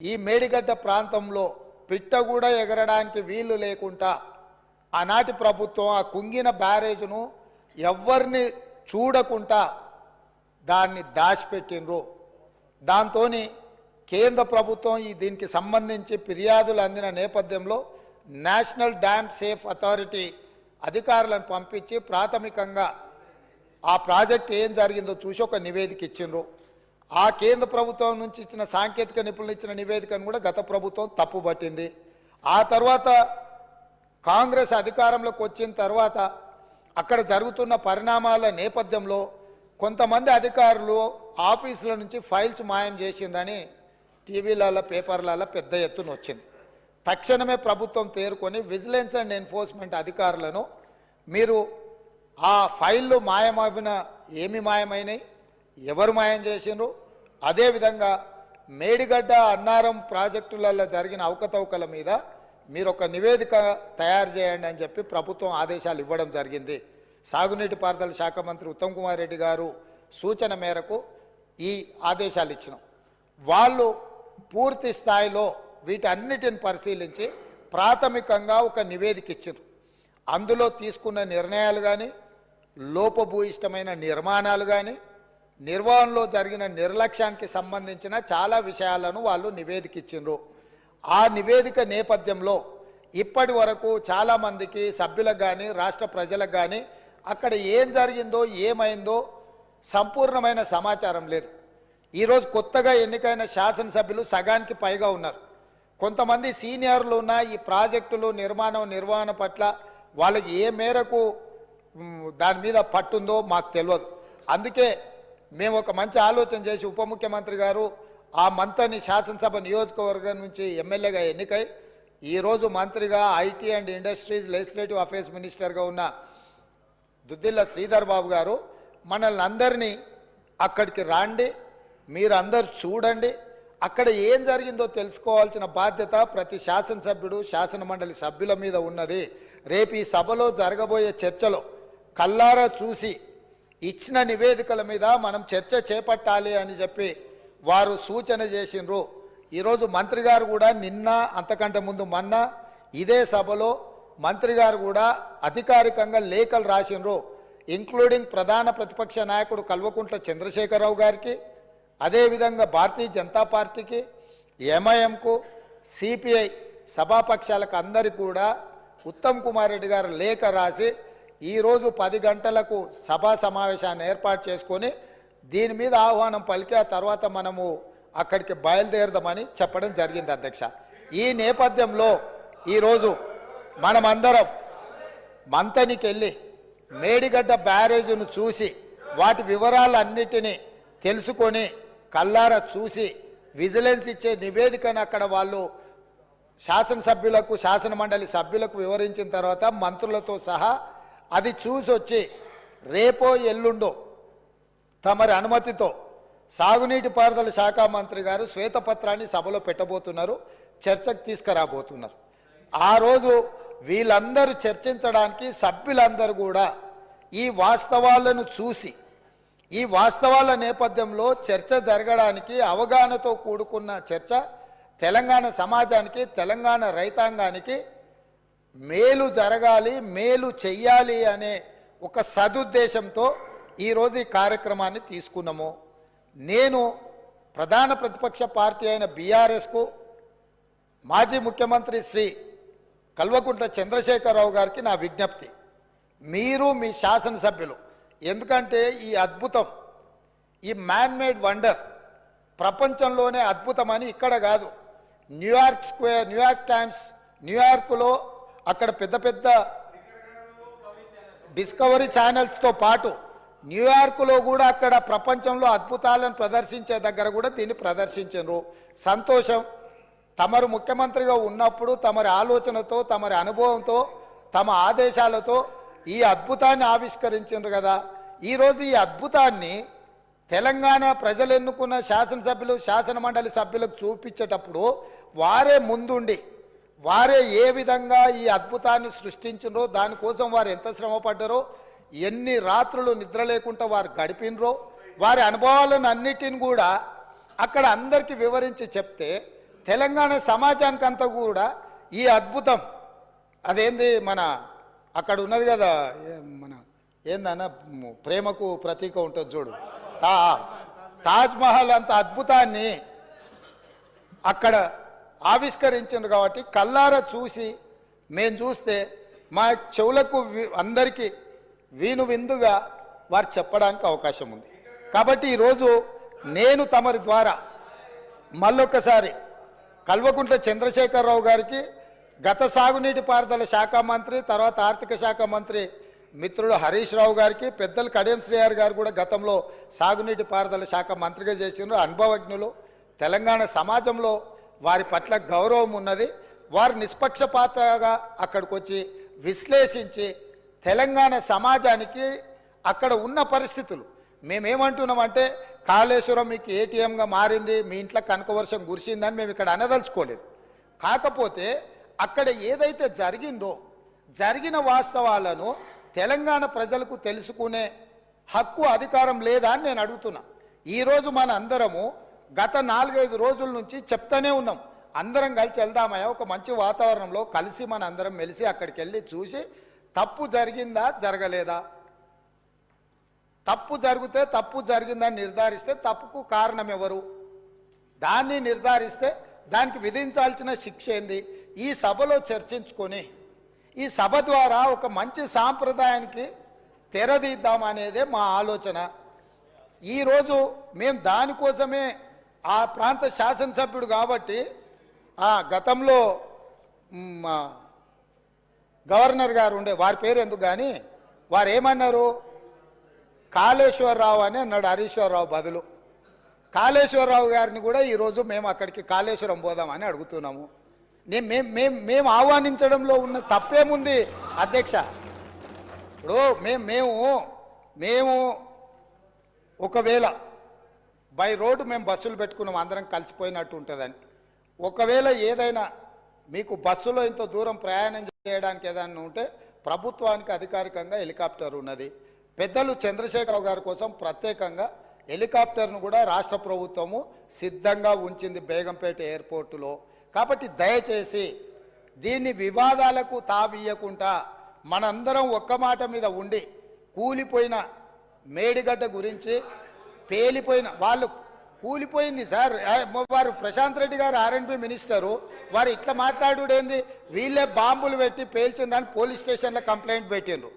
ఈ మేడిగడ్డ ప్రాంతంలో పిట్ట కూడా ఎగరడానికి వీలు లేకుండా ఆనాటి ప్రభుత్వం ఆ కుంగిన బ్యారేజ్ను ఎవరిని చూడకుండా దాన్ని దాచిపెట్టినరు దాంతో కేంద్ర ప్రభుత్వం ఈ దీనికి సంబంధించి ఫిర్యాదులు అందిన నేపథ్యంలో నేషనల్ డ్యామ్ సేఫ్ అథారిటీ అధికారులను పంపించి ప్రాథమికంగా ఆ ప్రాజెక్ట్ ఏం జరిగిందో చూసి ఒక నివేదిక ఇచ్చిండ్రు. ఆ కేంద్ర ప్రభుత్వం నుంచి ఇచ్చిన సాంకేతిక నిపుణులు ఇచ్చిన నివేదికను కూడా గత ప్రభుత్వం తప్పుపట్టింది. ఆ తర్వాత కాంగ్రెస్ అధికారంలోకి వచ్చిన తర్వాత అక్కడ జరుగుతున్న పరిణామాల నేపథ్యంలో కొంతమంది అధికారులు ఆఫీసుల నుంచి ఫైల్స్ మాయం చేసిందని టీవీలలో పేపర్లలో పెద్ద ఎత్తున వచ్చింది. తక్షణమే ప్రభుత్వం తేరుకొని విజిలెన్స్ అండ్ ఎన్ఫోర్స్మెంట్ అధికారులను మీరు ఆ ఫైళ్ళు మాయమైన ఏమి మాయమైనాయి? ఎవరు మాయం చేసిండ్రు? అదేవిధంగా మేడిగడ్డ అన్నారం ప్రాజెక్టులలో జరిగిన అవకతవకల మీద మీరు ఒక నివేదిక తయారు చేయండి అని చెప్పి ప్రభుత్వం ఆదేశాలు ఇవ్వడం జరిగింది. సాగునీటి పారుదల శాఖ మంత్రి ఉత్తమ్ కుమార్ రెడ్డి గారు సూచన మేరకు ఈ ఆదేశాలు ఇచ్చినాం. వాళ్ళు పూర్తి స్థాయిలో వీటన్నిటిని పరిశీలించి ప్రాథమికంగా ఒక నివేదిక ఇచ్చారు అందులో తీసుకున్న నిర్ణయాలు కానీ లోపభూయిష్టమైన నిర్మాణాలు కానీ నిర్వహణలో జరిగిన నిర్లక్ష్యానికి సంబంధించిన చాలా విషయాలను వాళ్ళు నివేదిక ఇచ్చిండ్రు ఆ నివేదిక నేపథ్యంలో ఇప్పటి వరకు చాలామందికి సభ్యులకు కానీ రాష్ట్ర ప్రజలకు కానీ అక్కడ ఏం జరిగిందో ఏమైందో సంపూర్ణమైన సమాచారం లేదు. ఈరోజు కొత్తగా ఎన్నికైన శాసనసభ్యులు సగానికి పైగా ఉన్నారు. కొంతమంది సీనియర్లు ఉన్న ఈ ప్రాజెక్టులు నిర్మాణం నిర్వహణ పట్ల వాళ్ళకి ఏ మేరకు దాని మీద పట్టుందో మాకు తెలియదు అందుకే మేము ఒక మంచి ఆలోచన చేసి ఉప ముఖ్యమంత్రి గారు ఆ మంత్రిని శాసనసభ నియోజకవర్గం నుంచి ఎమ్మెల్యేగా ఎన్నికై ఈరోజు మంత్రిగా IT and industries legislative affairs మినిస్టర్గా ఉన్న దుద్దిల్ల శ్రీధర్ బాబు గారు మనల్ని అందరినీ అక్కడికి రాండి మీరందరూ చూడండి అక్కడ ఏం జరిగిందో తెలుసుకోవాల్సిన బాధ్యత ప్రతి శాసనసభ్యుడు శాసన మండలి సభ్యుల మీద ఉన్నది. రేపు ఈ సభలో జరగబోయే చర్చలో కల్లారా చూసి ఇచ్చిన నివేదికల మీద మనం చర్చ చేపట్టాలి అని చెప్పి వారు సూచన చేసిండ్రు. ఈరోజు మంత్రి గారు కూడా నిన్న అంతకంటే ముందు మొన్న ఇదే సభలో మంత్రి గారు కూడా అధికారికంగా లేఖలు రాసిండ్రు. ఇంక్లూడింగ్ ప్రధాన ప్రతిపక్ష నాయకుడు కల్వకుంట్ల చంద్రశేఖరరావు గారికి అదేవిధంగా భారతీయ జనతా పార్టీకి ఎంఐఎంకు సిపిఐ సభాపక్షాలకు అందరికీ కూడా ఉత్తమ్ కుమార్ రెడ్డి గారు లేఖ రాసి ఈరోజు పది గంటలకు సభా సమావేశాన్ని ఏర్పాటు చేసుకొని దీని మీద ఆహ్వానం పలికి ఆ తర్వాత మనము అక్కడికి బయలుదేరదామని చెప్పడం జరిగింది అధ్యక్ష. ఈ నేపథ్యంలో ఈరోజు మనమందరం మంతనికి వెళ్ళి మేడిగడ్డ బ్యారేజును చూసి వాటి వివరాలన్నిటినీ తెలుసుకొని కల్లారా చూసి విజిలెన్స్ ఇచ్చే నివేదికను అక్కడ వాళ్ళు శాసనసభ్యులకు శాసనమండలి సభ్యులకు వివరించిన తర్వాత మంత్రులతో సహా అది చూసి వచ్చి రేపో ఎల్లుండో తమరి అనుమతితో సాగునీటి పారుదల శాఖ మంత్రి గారు శ్వేతపత్రాన్ని సభలో పెట్టబోతున్నారు చర్చకు తీసుకురాబోతున్నారు. ఆ రోజు వీళ్ళందరూ చర్చించడానికి సభ్యులందరూ కూడా ఈ వాస్తవాలను చూసి ఈ వాస్తవాల నేపథ్యంలో చర్చ జరగడానికి అవగాహనతో కూడుకున్న చర్చ తెలంగాణ సమాజానికి తెలంగాణ రైతాంగానికి మేలు జరగాలి మేలు చెయ్యాలి అనే ఒక సదుద్దేశంతో ఈరోజు ఈ కార్యక్రమాన్ని తీసుకున్నాము. నేను ప్రధాన ప్రతిపక్ష పార్టీ అయిన బీఆర్ఎస్కు మాజీ ముఖ్యమంత్రి శ్రీ కల్వకుంట్ల చంద్రశేఖరరావు గారికి నా విజ్ఞప్తి. మీరు మీ శాసనసభ్యులు ఎందుకంటే ఈ అద్భుతం ఈ మ్యాన్ మేడ్ వండర్ ప్రపంచంలోనే అద్భుతమని ఇక్కడ కాదు. న్యూయార్క్ స్క్వేర్ న్యూయార్క్ టైమ్స్ న్యూయార్క్లో అక్కడ పెద్ద పెద్ద డిస్కవరీ ఛానల్స్తో పాటు న్యూయార్క్లో కూడా అక్కడ ప్రపంచంలో అద్భుతాలను ప్రదర్శించే దగ్గర కూడా దీన్ని ప్రదర్శించరు సంతోషం. తమరు ముఖ్యమంత్రిగా ఉన్నప్పుడు తమరి ఆలోచనతో తమరి అనుభవంతో తమ ఆదేశాలతో ఈ అద్భుతాన్ని ఆవిష్కరించారు కదా. ఈరోజు ఈ అద్భుతాన్ని తెలంగాణ ప్రజలు ఎన్నుకున్న శాసనసభ్యులు శాసన మండలి సభ్యులకు చూపించేటప్పుడు వారే ముందుండి వారే ఏ విధంగా ఈ అద్భుతాన్ని సృష్టించినరో దానికోసం వారు ఎంత శ్రమపడ్డారో ఎన్ని రాత్రులు నిద్ర లేకుండా వారు గడిపినరో వారి అనుభవాలను అన్నిటిని కూడా అక్కడ అందరికీ వివరించి చెప్తే తెలంగాణ సమాజానికంతా కూడా ఈ అద్భుతం. అదేంది మన అక్కడ ఉన్నది కదా మన ఏందన్న ప్రేమకు ప్రతీక ఉంటుంది చూడు. తా తాజ్మహల్ అంత అద్భుతాన్ని అక్కడ ఆవిష్కరించింది కాబట్టి కల్లారా చూసి మేము చూస్తే మా చెవులకు అందరికీ వీను విందుగా వారు చెప్పడానికి అవకాశం ఉంది. కాబట్టి ఈరోజు నేను తమరి ద్వారా మళ్ళొక్కసారి కల్వకుంట్ల చంద్రశేఖరరావు గారికి గత సాగునీటి పారుదల శాఖ మంత్రి తర్వాత ఆర్థిక శాఖ మంత్రి మిత్రుడు హరీష్ రావు గారికి పెద్దలు కడియం శ్రీహారి గారు కూడా గతంలో సాగునీటి పారుదల శాఖ మంత్రిగా చేసినారు అనుభవజ్ఞులు తెలంగాణ సమాజంలో వారి పట్ల గౌరవం ఉన్నది. వారు నిష్పక్షపాతగా అక్కడికి వచ్చి విశ్లేషించి తెలంగాణ సమాజానికి అక్కడ ఉన్న పరిస్థితులు. మేమేమంటున్నామంటే కాళేశ్వరం మీకు ఏటీఎంగా మారింది మీ ఇంట్లో కనకవర్షం కురిసిందని మేము ఇక్కడ అనదలుచుకోలేదు. కాకపోతే అక్కడ ఏదైతే జరిగిందో జరిగిన వాస్తవాలను తెలంగాణ ప్రజలకు తెలుసుకునే హక్కు అధికారం లేదా అని నేను అడుగుతున్నా. ఈరోజు మన అందరము గత నాలుగైదు రోజుల నుంచి చెప్తానే ఉన్నాం. అందరం కలిసి వెళ్దామయ్యా ఒక మంచి వాతావరణంలో కలిసి మన అందరం మెలిసి అక్కడికి వెళ్ళి చూసి తప్పు జరిగిందా జరగలేదా? తప్పు జరిగితే తప్పు జరిగిందని నిర్ధారిస్తే తప్పుకు కారణం ఎవరు? దాన్ని నిర్ధారిస్తే దానికి విధించాల్సిన శిక్ష ఏంది? ఈ సభలో చర్చించుకొని ఈ సభ ద్వారా ఒక మంచి సాంప్రదాయానికి తెరదీద్దామనేదే మా ఆలోచన. ఈరోజు మేము దానికోసమే ఆ ప్రాంత శాసనసభ్యుడు కాబట్టి ఆ గతంలో మా గవర్నర్ గారు ఉండే వారి పేరు ఎందుకు కానీ వారు ఏమన్నారు? కాళేశ్వరరావు అని అన్నాడు హరీశ్వరరావు బదులు. కాళేశ్వరరావు గారిని కూడా ఈరోజు మేము అక్కడికి కాళేశ్వరం పోదామని అడుగుతున్నాము. నేను మేము మేము మేము ఆహ్వానించడంలో ఉన్న తప్పేముంది అధ్యక్ష? ఇప్పుడు మేము మేము మేము ఒకవేళ బై రోడ్డు మేము బస్సులు పెట్టుకున్నాం అందరం కలిసిపోయినట్టు ఉంటుందని. ఒకవేళ ఏదైనా మీకు బస్సులో ఇంత దూరం ప్రయాణం చేయడానికి ఏదైనా ఉంటే ప్రభుత్వానికి అధికారికంగా హెలికాప్టర్ ఉన్నది. పెద్దలు చంద్రశేఖరరావు గారి కోసం ప్రత్యేకంగా హెలికాప్టర్ను కూడా రాష్ట్ర ప్రభుత్వము సిద్ధంగా ఉంచింది బేగంపేట ఎయిర్పోర్టులో. కాబట్టి దయచేసి దీన్ని వివాదాలకు తావీయకుండా మనందరం ఒక్క మాట మీద ఉండి కూలిపోయిన మేడిగడ్డ గురించి పేలిపోయిన వాళ్ళు కూలిపోయింది సార్. వారు ప్రశాంత్ రెడ్డి గారు ఆర్ఎన్బి మినిస్టరు. వారు ఇట్లా మాట్లాడుడేంది వీళ్ళే బాంబులు పెట్టి పేల్చిందని పోలీస్ స్టేషన్లో కంప్లైంట్ పెట్టిండ్రు.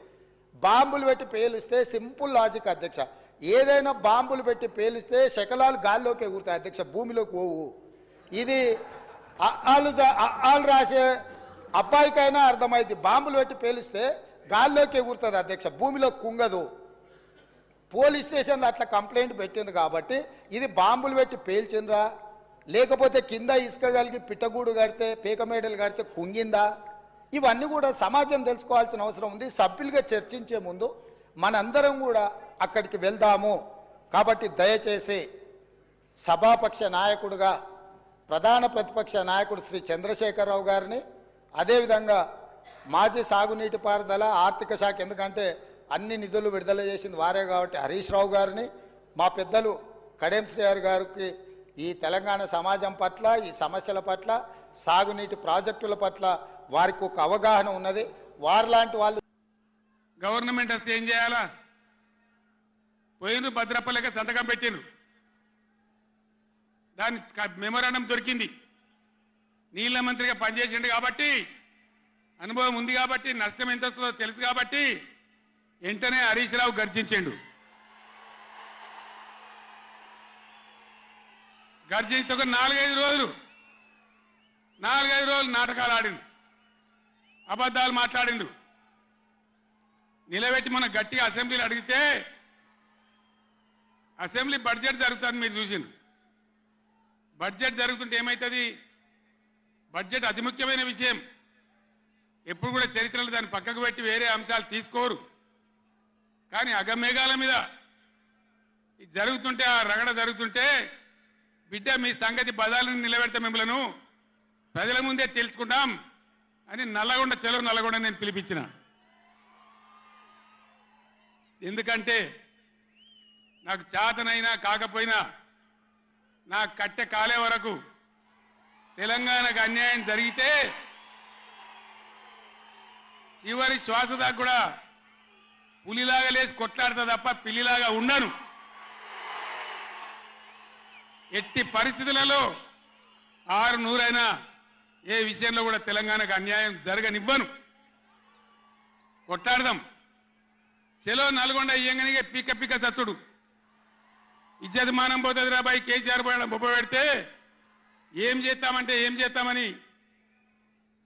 బాంబులు పెట్టి పేలిస్తే సింపుల్ లాజిక్ అధ్యక్ష. ఏదైనా బాంబులు పెట్టి పేలిస్తే శకలాలు గాల్లోకి ఎగురుతాయి అధ్యక్ష భూమిలోకి పోవు. ఇది వాళ్ళు వాళ్ళు రాసే అబ్బాయికైనా అర్థమైంది బాంబులు పెట్టి పేలిస్తే గాల్లోకి ఎగురుతుంది అధ్యక్ష భూమిలో కుంగదు. పోలీస్ స్టేషన్లో అట్లా కంప్లైంట్ పెట్టింది కాబట్టి ఇది బాంబులు పెట్టి పేల్చిండ్రా? లేకపోతే కింద ఇసుక కలిగి పిట్టగూడు కడితే పీకమేడలు కడితే కుంగిందా? ఇవన్నీ కూడా సమాజం తెలుసుకోవాల్సిన అవసరం ఉంది. సభ్యులుగా చర్చించే ముందు మనందరం కూడా అక్కడికి వెళ్దాము. కాబట్టి దయచేసి సభాపక్ష నాయకుడుగా ప్రధాన ప్రతిపక్ష నాయకుడు శ్రీ చంద్రశేఖరరావు గారిని అదేవిధంగా మాజీ సాగునీటి పారుదల ఆర్థిక శాఖ ఎందుకంటే అన్ని నిధులు విడుదల చేసింది వారే కాబట్టి హరీష్ రావు గారిని మా పెద్దలు కడెం శ్రీహరి గారికి ఈ తెలంగాణ సమాజం పట్ల ఈ సమస్యల పట్ల సాగునీటి ప్రాజెక్టుల పట్ల వారికి ఒక అవగాహన ఉన్నది. వారిలాంటి వాళ్ళు గవర్నమెంట్ వస్తే ఏం చేయాలా? పోయినరు భద్రపల్లెక సంతకం పెట్టిండ్రు. దాని మెమోరాండం దొరికింది. నీళ్ళ మంత్రిగా పనిచేసిండు కాబట్టి అనుభవం ఉంది కాబట్టి నష్టం ఎంత వస్తుందో తెలుసు కాబట్టి వెంటనే హరీష్ రావు గర్జించిండు. గర్జించి ఒక నాలుగైదు రోజులు నాలుగైదు రోజులు నాటకాలు ఆడిండు. అబద్ధాలు మాట్లాడిండు. నిలబెట్టి మనం గట్టిగా అసెంబ్లీలు అడిగితే అసెంబ్లీ బడ్జెట్ జరుగుతుంది మీరు చూసిండు బడ్జెట్ జరుగుతుంటే ఏమవుతుంది బడ్జెట్ అతి ముఖ్యమైన విషయం. ఎప్పుడు కూడా చరిత్రలో దాన్ని పక్కకు పెట్టి వేరే అంశాలు తీసుకోరు. కానీ అగమేఘాల మీద ఇది జరుగుతుంటే ఆ రగడ జరుగుతుంటే బిడ్డ మీ సంగతి బదాలను నిలబెడతా మిమ్మలను ప్రజల ముందే తెలుసుకుంటాం అని నల్లగొండ చెలవు నల్లగొండ నేను పిలిపించిన. ఎందుకంటే నాకు చేతనైనా కాకపోయినా నా కట్టె కాలే వరకు తెలంగాణకు అన్యాయం జరిగితే చివరి శ్వాస దాకా కూడా పులిలాగా లేచి కొట్లాడతా తప్ప పిల్లిలాగా ఉండను. ఎట్టి పరిస్థితులలో ఆరు నూరైనా ఏ విషయంలో కూడా తెలంగాణకు అన్యాయం జరగనివ్వను. కొట్లాడదాం. చెలో నల్గొండ ఇయ్యంగానే పిక్క పిక్క సత్తుడు ఇజ్జత్ మానం పోతుంది రాబాయి కేసీఆర్ పోయడం బొబ్బ పెడితే ఏం చేస్తామంటే ఏం చేస్తామని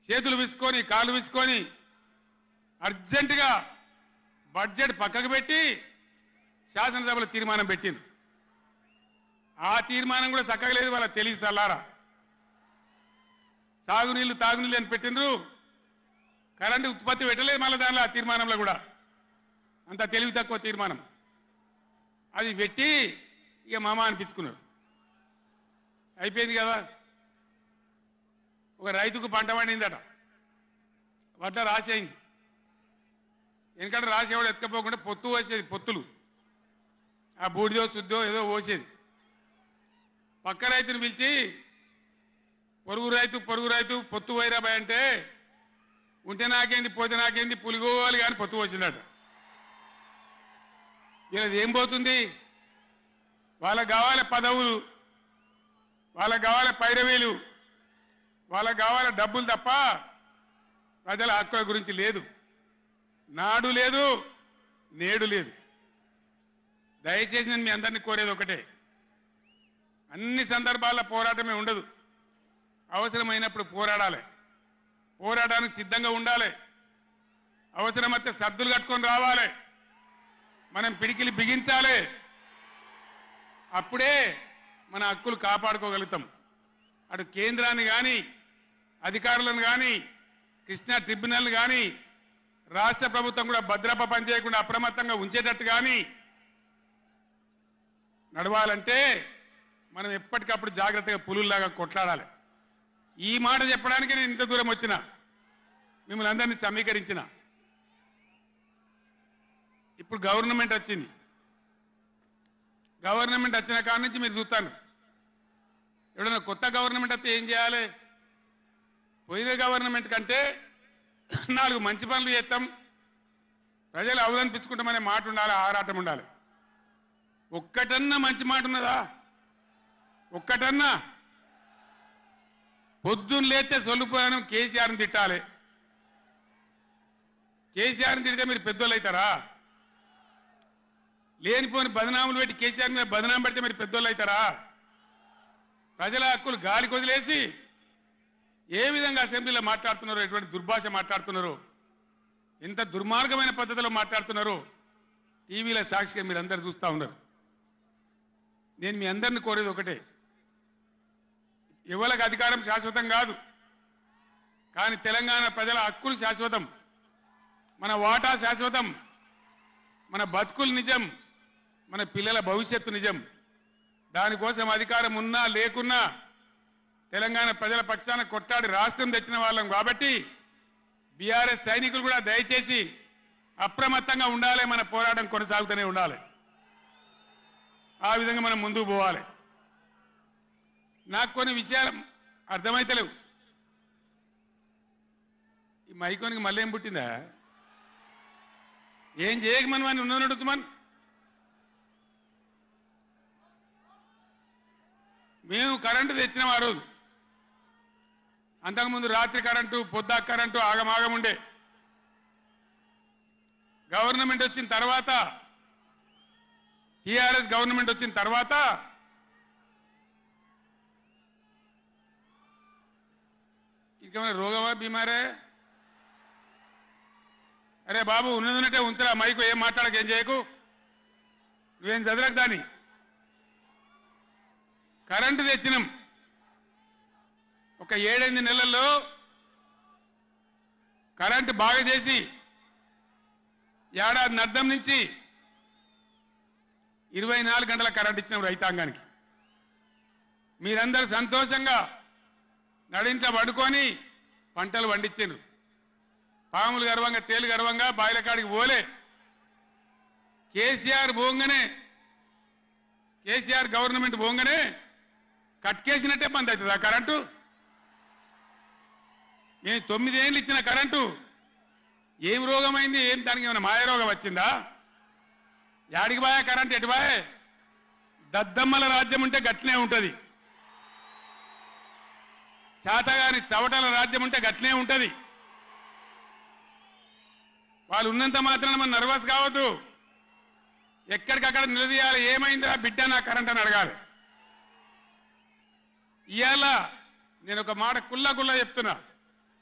చేతులు విసుకొని కాళ్ళు విసుకొని అర్జెంటుగా బడ్జెట్ పక్కకు పెట్టి శాసనసభలో తీర్మానం పెట్టింది. ఆ తీర్మానం కూడా చక్కగా లేదు వాళ్ళ తెలివి సల్లారా. సాగునీళ్ళు తాగునీళ్ళు అని పెట్టిండ్రు. కరెంటు ఉత్పత్తి పెట్టలేదు మళ్ళీ దానిలో ఆ తీర్మానంలో కూడా. అంత తెలివి తక్కువ తీర్మానం. అది పెట్టి ఇక మామ అనిపించుకున్నారు అయిపోయింది కదా. ఒక రైతుకు పంట పండిందట. వడ్ల రాసేయింది ఎందుకంటే రాసేవాడు ఎత్తుకపోకుండా పొత్తు వేసేది పొత్తులు. ఆ బూడిదో శుద్ధో ఏదో పోసేది. పక్క రైతుని పిలిచి పొరుగు రైతు పొరుగు రైతు పొత్తు వైరాబాయ్ అంటే ఉంటే నాకేంది పోతే నాకేంది పులిగోవాలి కానీ పొత్తు పోసిందట. వీళ్ళది ఏం పోతుంది? వాళ్ళకు కావాలి పదవులు వాళ్ళకు కావాలి పైరవీలు వాళ్ళకు కావాలి డబ్బులు తప్ప ప్రజల హక్కుల గురించి లేదు. నాడు లేదు నేడు లేదు. దయచేసి నేను మీ అందరినీ కోరేది ఒకటే. అన్ని సందర్భాల్లో పోరాటమే ఉండదు. అవసరమైనప్పుడు పోరాడాలి. పోరాటానికి సిద్ధంగా ఉండాలి. అవసరమైతే సర్దులు కట్టుకొని రావాలి. మనం పిడికిలి బిగించాలి. అప్పుడే మన హక్కులు కాపాడుకోగలుగుతాం. అటు కేంద్రాన్ని కానీ అధికారులను కానీ కృష్ణా ట్రిబ్యునల్ని కానీ రాష్ట్ర ప్రభుత్వం కూడా భద్రప పనిచేయకుండా అప్రమత్తంగా ఉంచేటట్టు కానీ నడవాలంటే మనం ఎప్పటికప్పుడు జాగ్రత్తగా పులుల్లాగా కొట్లాడాలి. ఈ మాట చెప్పడానికి నేను ఇంత దూరం వచ్చిన మిమ్మల్ని అందరినీ సమీకరించిన. ఇప్పుడు గవర్నమెంట్ వచ్చింది. గవర్నమెంట్ వచ్చిన కాడ నుంచి మీరు చూస్తాను ఎవడన్నా కొత్త గవర్నమెంట్ వస్తే ఏం చేయాలి? పోయిన గవర్నమెంట్ కంటే నాలుగు మంచి పనులు చేస్తాం. ప్రజలు అవదనిపించుకుంటామనే మాట ఉండాలి ఆరాటం ఉండాలి. ఒక్కటన్నా మంచి మాట ఉన్నదా? ఒక్కటన్నా? పొద్దున్న లేతే సొల్లుపోయాను కేసీఆర్ని తిట్టాలి. కేసీఆర్ని తిడితే మీరు పెద్దోళ్ళు అవుతారా? లేనిపోని బదనాములు పెట్టి కేసీఆర్ మీద బదనాం పెడితే మీరు పెద్దోళ్ళు అవుతారా? ప్రజల హక్కులు గాలికి వదిలేసి ఏ విధంగా అసెంబ్లీలో మాట్లాడుతున్నారో ఎటువంటి దుర్భాష మాట్లాడుతున్నారు ఎంత దుర్మార్గమైన పద్ధతిలో మాట్లాడుతున్నారు టీవీలో సాక్షిగా మీరు అందరు చూస్తూ ఉన్నారు. నేను మీ అందరిని కోరేది ఒకటే ఎవరికి అధికారం శాశ్వతం కాదు కానీ తెలంగాణ ప్రజల హక్కులు శాశ్వతం మన వాటా శాశ్వతం మన బతుకులు నిజం మన పిల్లల భవిష్యత్తు నిజం. దానికోసం అధికారం ఉన్నా లేకున్నా తెలంగాణ ప్రజల పక్షాన కొట్టాడి రాష్ట్రం తెచ్చిన వాళ్ళం కాబట్టి బీఆర్ఎస్ సైనికులు కూడా దయచేసి అప్రమత్తంగా ఉండాలి మన పోరాటం కొనసాగుతూనే ఉండాలి. ఆ విధంగా మనం ముందుకు పోవాలి. నాకు కొన్ని విషయాలు అర్థమైతలేవు. ఈ మైకోనికి మళ్ళీ ఏం పుట్టిందా? ఏం చేయకమని మనం అని ఉన్నట్టు మేము కరెంటు తెచ్చినాం ఆ రోజు. అంతకుముందు రాత్రి కరెంటు పొద్దా కరెంటు ఆగమాగం ఉండే గవర్నమెంట్ వచ్చిన తర్వాత టిఆర్ఎస్ గవర్నమెంట్ వచ్చిన తర్వాత ఇంకేమైనా రోగమా బీమారే అరే బాబు ఉన్నది ఉన్నట్టే ఉంచరా మైకు ఏం మాట్లాడక ఏం చేయకు? నువ్వేం చదవకు దాన్ని? కరెంటు తెచ్చినాం. ఒక ఏడెనిమిది నెలల్లో కరెంటు బాగా చేసి ఏడాది అర్థం నుంచి ఇరవై నాలుగు గంటల కరెంట్ ఇచ్చిన రైతాంగానికి. మీరందరూ సంతోషంగా నడింట్లో పడుకొని పంటలు పండించారు పాములు గర్వంగా తేలు గర్వంగా బాయిల కాడికి పోలే. కేసీఆర్ పోంగనే కేసీఆర్ గవర్నమెంట్ పోంగనే కట్కేసినట్టే బంద్ అవుతుంది ఆ కరెంటు. మేము తొమ్మిదేళ్ళు ఇచ్చిన కరెంటు? ఏం రోగమైంది? ఏం దానికి ఏమైనా మాయ రోగం వచ్చిందా? యాడికి బాయే కరెంట్? ఎటు బాయే దద్దమ్మల రాజ్యం ఉంటే గట్లనే ఉంటుంది. చాతగాని చవటల రాజ్యం ఉంటే గట్లనే ఉంటుంది. వాళ్ళు ఉన్నంత మాత్రాన మనం నర్వస్ కావద్దు. ఎక్కడికక్కడ నిలదీయాలి. ఏమైందిరా బిడ్డ? నా కరెంట్ అని అడగాలి. ఇవాళ నేను ఒక మాట కుల్లా కుల్లా చెప్తున్నా.